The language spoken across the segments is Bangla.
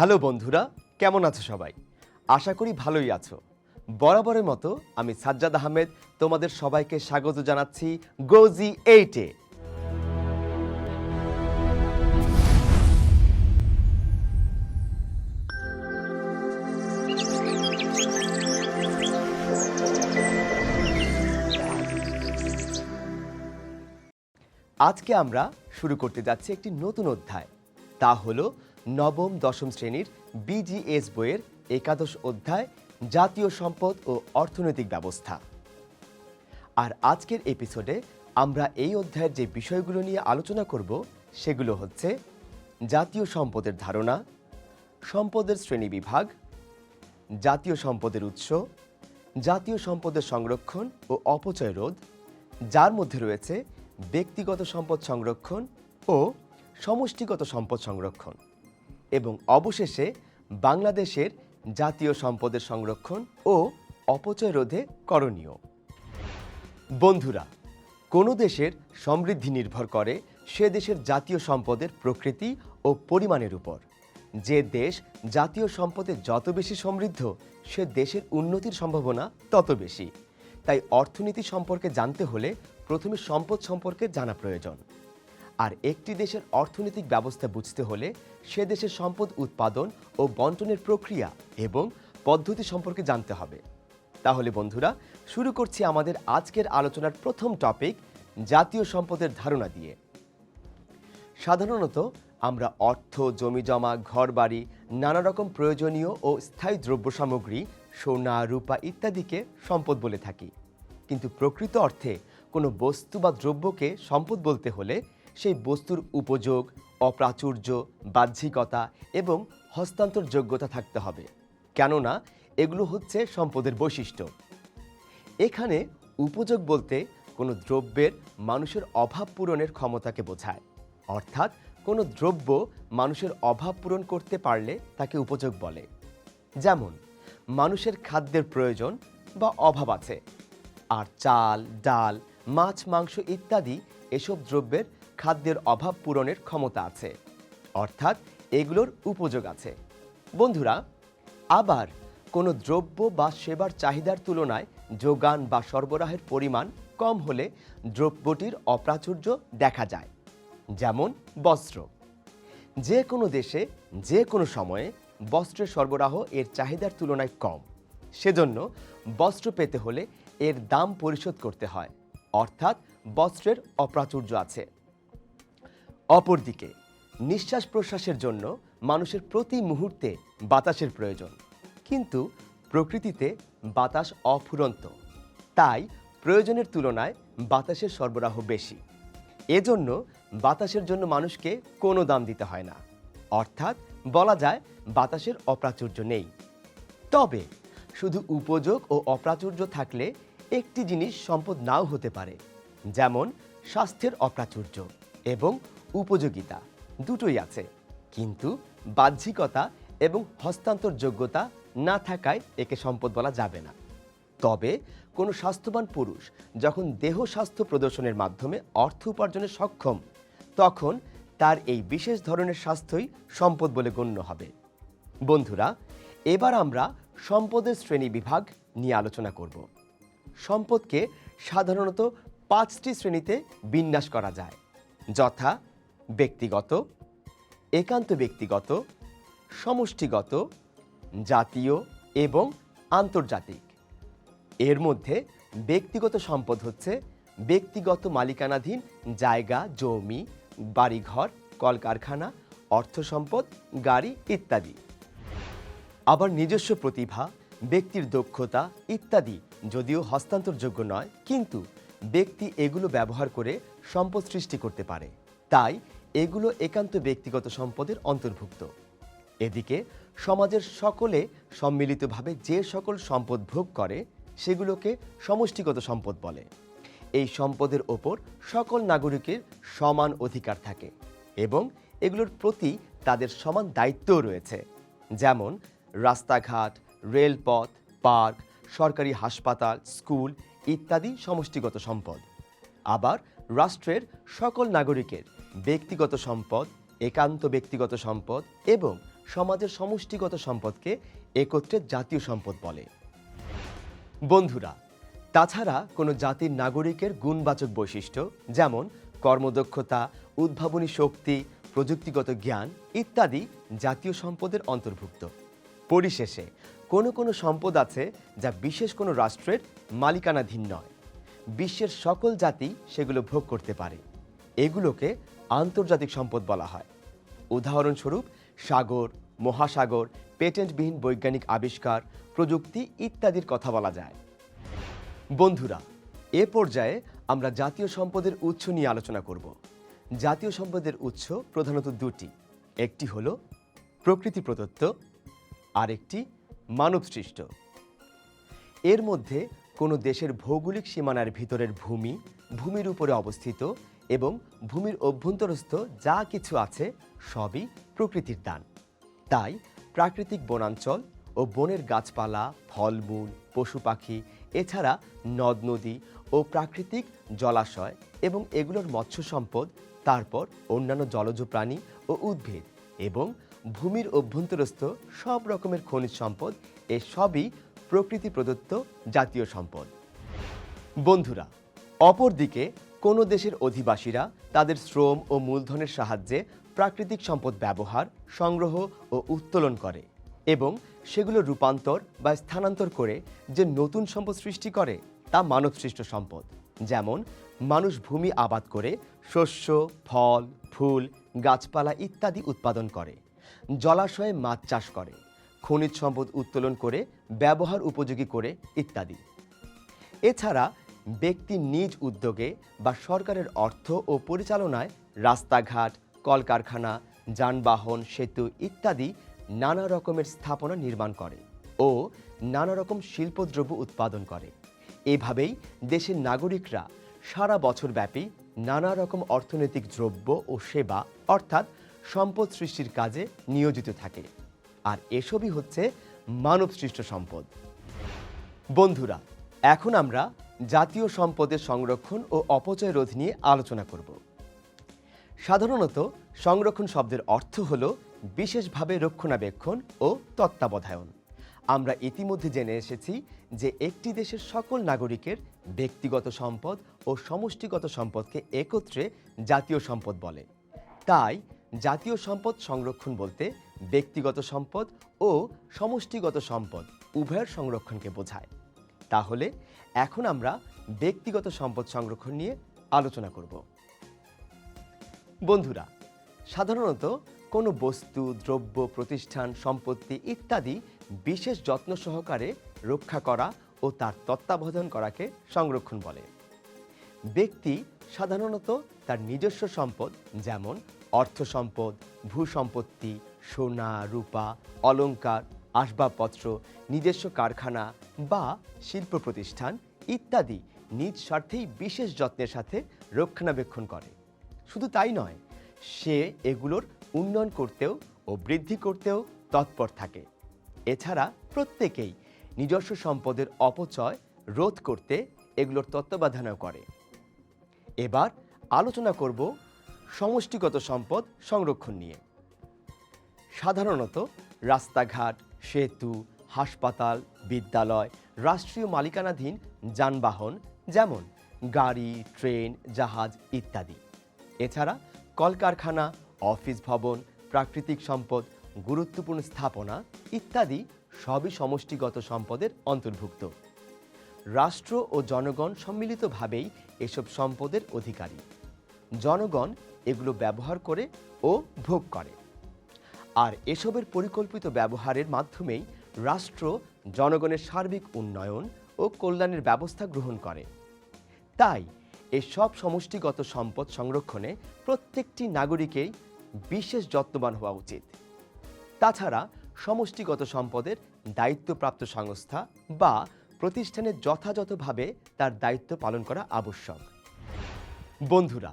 হ্যালো বন্ধুরা, কেমন আছো সবাই? আশা করি ভালোই আছো। বরাবরের মতো আমি সাজ্জাদ আহমেদ তোমাদের সবাইকে স্বাগত জানাচ্ছি গোজি এইটে আজকে আমরা শুরু করতে যাচ্ছি একটি নতুন অধ্যায়। তা হলো নবম, দশম শ্রেণির বিজিএস বইয়ের একাদশ অধ্যায়, জাতীয় সম্পদ ও অর্থনৈতিক ব্যবস্থা। আর আজকের এপিসোডে আমরা এই অধ্যায়ের যে বিষয়গুলো নিয়ে আলোচনা করব, সেগুলো হচ্ছে জাতীয় সম্পদের ধারণা, সম্পদের শ্রেণি বিভাগ, জাতীয় সম্পদের উৎস, জাতীয় সম্পদের সংরক্ষণ ও অপচয় রোধ, যার মধ্যে রয়েছে ব্যক্তিগত সম্পদ সংরক্ষণ ও সমষ্টিগত সম্পদ সংরক্ষণ। এবং অবশেষে বাংলাদেশের জাতীয় সম্পদের সংরক্ষণ ও অপচয় রোধে করণীয়। বন্ধুরা, কোনো দেশের সমৃদ্ধি নির্ভর করে সে দেশের জাতীয় সম্পদের প্রকৃতি ও পরিমাণের উপর। যে দেশ জাতীয় সম্পদে যত বেশি সমৃদ্ধ, সে দেশের উন্নতির সম্ভাবনা তত বেশি। তাই অর্থনীতি সম্পর্কে জানতে হলে প্রথমে সম্পদ সম্পর্কে জানা প্রয়োজন। আর একটি দেশের অর্থনৈতিক ব্যবস্থা বুঝতে হলে সে দেশের সম্পদ উৎপাদন ও বন্টনের প্রক্রিয়া এবং পদ্ধতি সম্পর্কে জানতে হবে। তাহলে বন্ধুরা, শুরু করছি আমাদের আজকের আলোচনার প্রথম টপিক, জাতীয় সম্পদের ধারণা দিয়ে। সাধারণত আমরা অর্থ, জমিজমা, ঘরবাড়ি নানা রকম প্রয়োজনীয় ও স্থায়ী দ্রব্য সামগ্রী, সোনা, রূপা ইত্যাদিকে সম্পদ বলে থাকি। কিন্তু প্রকৃত অর্থে কোনো বস্তু বা দ্রব্যকে সম্পদ বলতে হলে সেই বস্তুর উপযোগ, অপ্রাচুর্য, বাহ্যিকতা এবং হস্তান্তর যোগ্যতা থাকতে হবে। কেননা, এগুলো হচ্ছে সম্পদের বৈশিষ্ট্য। এখানে উপযোগ বলতে কোনো দ্রব্যের মানুষের অভাব পূরণের ক্ষমতাকে বোঝায়। অর্থাৎ, কোনো দ্রব্য মানুষের অভাব পূরণ করতে পারলে তাকে উপযোগ বলে। যেমন, মানুষের খাদ্যের প্রয়োজন বা অভাব আছে। আর চাল, ডাল, মাছ, মাংস ইত্যাদি এসব দ্রব্যের খাদ্যের অভাব পূরণের ক্ষমতা আছে। অর্থাৎ এগুলোর উপযোগ আছে। বন্ধুরা, আবার কোনো দ্রব্য বা সেবার চাহিদার তুলনায় যোগান বা সরবরাহের পরিমাণ কম হলে দ্রব্যটির অপ্রাচুর্য দেখা যায়। যেমন বস্ত্র। যে কোনো দেশে যে কোনো সময়ে বস্ত্রের সরবরাহ এর চাহিদার তুলনায় কম। সেজন্য বস্ত্র পেতে হলে এর দাম পরিশোধ করতে হয়। অর্থাৎ বস্ত্রের অপ্রাচুর্য আছে। অপরদিকে, নিঃশ্বাস প্রশ্বাসের জন্য মানুষের প্রতি মুহূর্তে বাতাসের প্রয়োজন। কিন্তু প্রকৃতিতে বাতাস অফুরন্ত। তাই প্রয়োজনের তুলনায় বাতাসের সরবরাহ বেশি। এজন্য বাতাসের জন্য মানুষকে কোনো দাম দিতে হয় না। অর্থাৎ বলা যায় বাতাসের অপ্রাচুর্য নেই। তবে শুধু উপযোগ ও অপ্রাচুর্য থাকলে একটি জিনিস সম্পদ নাও হতে পারে, যেমন স্বাস্থ্যের অপ্রাচুর্য এবং উপযোগিতা দুটোই আছে। কিন্তু বাহ্যিকতা এবং হস্তান্তর যোগ্যতা না থাকায় একে সম্পদ বলা যাবে না। তবে কোনো স্বাস্থ্যবান পুরুষ যখন দেহ স্বাস্থ্য প্রদর্শনের মাধ্যমে অর্থ উপার্জনে সক্ষম, তখন তার এই বিশেষ ধরনের স্বাস্থ্যই সম্পদ বলে গণ্য হবে। বন্ধুরা, এবার আমরা সম্পদের শ্রেণি বিভাগ নিয়ে আলোচনা করব। সম্পদকে সাধারণত পাঁচটি শ্রেণীতে বিন্যাস করা যায়, যথা ব্যক্তিগত, একান্ত ব্যক্তিগত, সমষ্টিগত, জাতীয় এবং আন্তর্জাতিক। এর মধ্যে ব্যক্তিগত সম্পদ হচ্ছে ব্যক্তিগত মালিকানাধীন জায়গা, জমি, বাড়িঘর, কলকারখানা, অর্থ সম্পদ, গাড়ি ইত্যাদি। আবার নিজস্ব প্রতিভা, ব্যক্তির দক্ষতা ইত্যাদি যদিও হস্তান্তরযোগ্য নয়, কিন্তু ব্যক্তি এগুলো ব্যবহার করে সম্পদ সৃষ্টি করতে পারে। তাই এগুলো একান্ত ব্যক্তিগত সম্পদের অন্তর্ভুক্ত। এদিকে, সমাজের সকলে সম্মিলিতভাবে যে সকল সম্পদ ভোগ করে, সেগুলোকে সমষ্টিগত সম্পদ বলে। এই সম্পদের ওপর সকল নাগরিকের সমান অধিকার থাকে এবং এগুলোর প্রতি তাদের সমান দায়িত্বও রয়েছে। যেমন, রাস্তাঘাট, রেলপথ, পার্ক, সরকারি হাসপাতাল, স্কুল ইত্যাদি সমষ্টিগত সম্পদ। আবার, রাষ্ট্রের সকল নাগরিকের ব্যক্তিগত সম্পদ, একান্ত ব্যক্তিগত সম্পদ এবং সমাজের সমষ্টিগত সম্পদকে একত্রে জাতীয় সম্পদ বলে। বন্ধুরা, তাছাড়া কোনো জাতির নাগরিকের গুণবাচক বৈশিষ্ট্য যেমন কর্মদক্ষতা, উদ্ভাবনী শক্তি, প্রযুক্তিগত জ্ঞান ইত্যাদি জাতীয় সম্পদের অন্তর্ভুক্ত। পরিশেষে, কোনো কোনো সম্পদ আছে যা বিশেষ কোনো রাষ্ট্রের মালিকানাধীন নয়। বিশ্বের সকল জাতি সেগুলো ভোগ করতে পারে। এগুলোকে আন্তর্জাতিক সম্পদ বলা হয়। উদাহরণস্বরূপ, সাগর, মহাসাগর, পেটেন্টবিহীন বৈজ্ঞানিক আবিষ্কার, প্রযুক্তি ইত্যাদির কথা বলা যায়। বন্ধুরা, এ পর্যায়ে আমরা জাতীয় সম্পদের উৎস নিয়ে আলোচনা করব। জাতীয় সম্পদের উৎস প্রধানত দুটি। একটি হলো প্রকৃতি প্রদত্ত, আরেকটি মানব সৃষ্ট এর মধ্যে কোনো দেশের ভৌগোলিক সীমানার ভিতরের ভূমি, ভূমির উপরে অবস্থিত এবং ভূমির অভ্যন্তরস্থ যা কিছু আছে সবই প্রকৃতির দান। তাই প্রাকৃতিক বনাঞ্চল ও বনের গাছপালা, ফলমূল পশু পাখি এছাড়া নদ, নদী ও প্রাকৃতিক জলাশয় এবং এগুলোর মৎস্য সম্পদ তারপর অন্যান্য জলজ প্রাণী ও উদ্ভিদ এবং ভূমির অভ্যন্তরস্থ সব রকমের খনিজ সম্পদ, এ সবই প্রকৃতি প্রদত্ত জাতীয় সম্পদ। বন্ধুরা, অপরদিকে কোনো দেশের অধিবাসীরা তাদের শ্রম ও মূলধনের সাহায্যে প্রাকৃতিক সম্পদ ব্যবহার, সংগ্রহ ও উত্তোলন করে এবং সেগুলো রূপান্তর বা স্থানান্তর করে যে নতুন সম্পদ সৃষ্টি করে তা মানবসৃষ্ট সম্পদ। যেমন মানুষ ভূমি আবাদ করে শস্য, ফল, ফুল, গাছপালা ইত্যাদি উৎপাদন করে। জলাশয়ে মাছ চাষ করে। খনিজ সম্পদ উত্তোলন করে, ব্যবহার উপযোগী করে ইত্যাদি। এছাড়া ব্যক্তি নিজ উদ্যোগে বা সরকারের অর্থ ও পরিচালনায় রাস্তাঘাট, কলকারখানা, যানবাহন, সেতু ইত্যাদি নানা রকমের স্থাপনা নির্মাণ করে ও নানা রকম শিল্পদ্রব্য উৎপাদন করে। এভাবেই দেশের নাগরিকরা সারা বছর ব্যাপী নানা রকম অর্থনৈতিক দ্রব্য ও সেবা, অর্থাৎ সম্পদ সৃষ্টির কাজে নিয়োজিত থাকে। আর এসবই হচ্ছে মানব সৃষ্ট সম্পদ। বন্ধুরা, এখন আমরা জাতীয় সম্পদের সংরক্ষণ ও অপচয় রোধ নিয়ে আলোচনা করব। সাধারণত সংরক্ষণ শব্দের অর্থ হল বিশেষভাবে রক্ষণাবেক্ষণ ও তত্ত্বাবধায়ন। আমরা ইতিমধ্যে জেনে এসেছি যে একটি দেশের সকল নাগরিকের ব্যক্তিগত সম্পদ ও সমষ্টিগত সম্পদকে একত্রে জাতীয় সম্পদ বলে। তাই জাতীয় সম্পদ সংরক্ষণ বলতে ব্যক্তিগত সম্পদ ও সমষ্টিগত সম্পদ উভয়ের সংরক্ষণকে বোঝায়। তাহলে এখন আমরা ব্যক্তিগত সম্পদ সংরক্ষণ নিয়ে আলোচনা করব। বন্ধুরা, সাধারণত কোনো বস্তু, দ্রব্য, প্রতিষ্ঠান, সম্পত্তি ইত্যাদি বিশেষ যত্ন সহকারে রক্ষা করা ও তার তত্ত্বাবধান করাকে সংরক্ষণ বলে। ব্যক্তি সাধারণত তার নিজস্ব সম্পদ যেমন অর্থ সম্পদ ভূসম্পত্তি সোনা, রূপা, অলংকার আসবাবপত্র, নিজস্ব কারখানা বা শিল্প প্রতিষ্ঠান ইত্যাদি নিজ স্বার্থেই বিশেষ যত্নের সাথে রক্ষণাবেক্ষণ করে। শুধু তাই নয়, সে এগুলোর উন্নয়ন করতেও ও বৃদ্ধি করতেও তৎপর থাকে। এছাড়া প্রত্যেকেই নিজস্ব সম্পদের অপচয় রোধ করতে এগুলোর তত্ত্বাবধানও করে। এবার আলোচনা করব সমষ্টিগত সম্পদ সংরক্ষণ নিয়ে। সাধারণত রাস্তাঘাট সেতু, হাসপাতাল, বিদ্যালয়, রাষ্ট্রীয় মালিকানাধীন যানবাহন, যেমন গাড়ি, ট্রেন, জাহাজ ইত্যাদি। এছাড়া কলকারখানা, অফিস ভবন, প্রাকৃতিক সম্পদ, গুরুত্বপূর্ণ স্থাপনা ইত্যাদি সবই সমষ্টিগত সম্পদের অন্তর্ভুক্ত। রাষ্ট্র ও জনগণ সম্মিলিতভাবেই এসব সম্পদের অধিকারী। জনগণ এগুলো ব্যবহার করে ও ভোগ করে। আর এসবের পরিকল্পিত ব্যবহারের মাধ্যমেই রাষ্ট্র, জনগণের সার্বিক উন্নয়ন ও কল্যাণের ব্যবস্থা গ্রহণ করে। তাই, এসব সমষ্টিগত সম্পদ সংরক্ষণে প্রত্যেকটি নাগরিকেই বিশেষ যত্নবান হওয়া উচিত। তাছাড়া, সমষ্টিগত সম্পদের দায়িত্বপ্রাপ্ত সংস্থা বা প্রতিষ্ঠানের যথাযথভাবে তার দায়িত্ব পালন করা আবশ্যক। বন্ধুরা,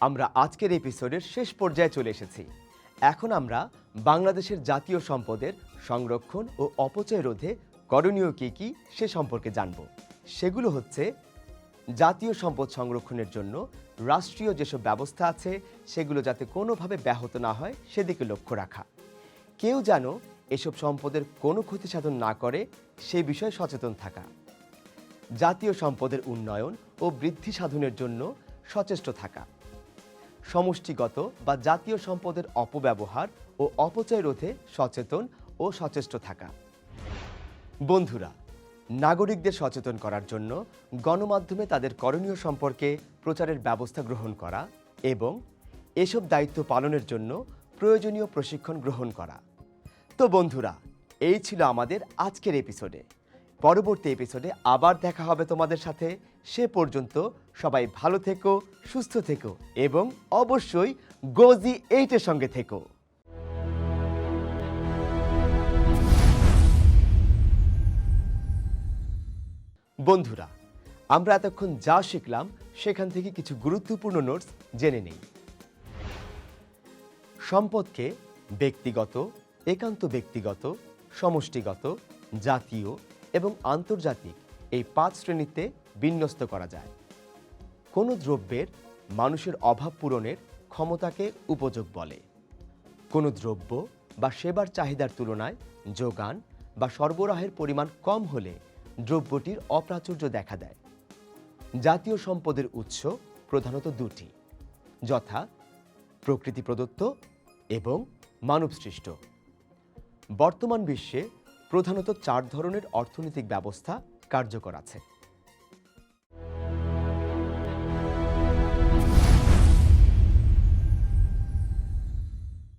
আমরা আজকের এপিসোডের শেষ পর্যায়ে চলে এসেছি। এখন আমরা বাংলাদেশের জাতীয় সম্পদের সংরক্ষণ ও অপচয় রোধে করণীয় কী কী সে সম্পর্কে জানব। সেগুলো হচ্ছে জাতীয় সম্পদ সংরক্ষণের জন্য রাষ্ট্রীয় যেসব ব্যবস্থা আছে, সেগুলো যাতে কোনোভাবে ব্যাহত না হয়, সেদিকে লক্ষ্য রাখা। কেউ যেন এসব সম্পদের কোনো ক্ষতি সাধন না করে, সে বিষয়ে সচেতন থাকা। জাতীয় সম্পদের উন্নয়ন ও বৃদ্ধি সাধনের জন্য সচেষ্ট থাকা। সমষ্টিগত বা জাতীয় সম্পদের অপব্যবহার ও অপচয় রোধে সচেতন ও সচেষ্ট থাকা। বন্ধুরা, নাগরিকদের সচেতন করার জন্য গণমাধ্যমে তাদের করণীয় সম্পর্কে প্রচারের ব্যবস্থা গ্রহণ করা এবং এসব দায়িত্ব পালনের জন্য প্রয়োজনীয় প্রশিক্ষণ গ্রহণ করা। তো বন্ধুরা, এই ছিল আমাদের আজকের এপিসোডে। পরবর্তী এপিসোডে আবার দেখা হবে তোমাদের সাথে। সে পর্যন্ত সবাই ভালো থেকো, সুস্থ থেকো এবং অবশ্যই গোজি এইটের সঙ্গে থেকো। বন্ধুরা, আমরা এতক্ষণ যা শিখলাম সেখান থেকে কিছু গুরুত্বপূর্ণ নোটস জেনে নেই। সম্পদকে ব্যক্তিগত, একান্ত ব্যক্তিগত, সমষ্টিগত, জাতীয় এবং আন্তর্জাতিক এই পাঁচ শ্রেণীতে বিন্যস্ত করা যায়। কোনো দ্রব্যের মানুষের অভাব পূরণের ক্ষমতাকে উপযোগ বলে। কোনো দ্রব্য বা সেবার চাহিদার তুলনায় যোগান বা সরবরাহের পরিমাণ কম হলে দ্রব্যটির অপ্রাচুর্য দেখা দেয়। জাতীয় সম্পদের উৎস প্রধানত দুটি, যথা প্রকৃতি প্রদত্ত এবং মানবসৃষ্ট বর্তমান বিশ্বে প্রধানত চার ধরনের অর্থনৈতিক ব্যবস্থা কার্যকর আছে।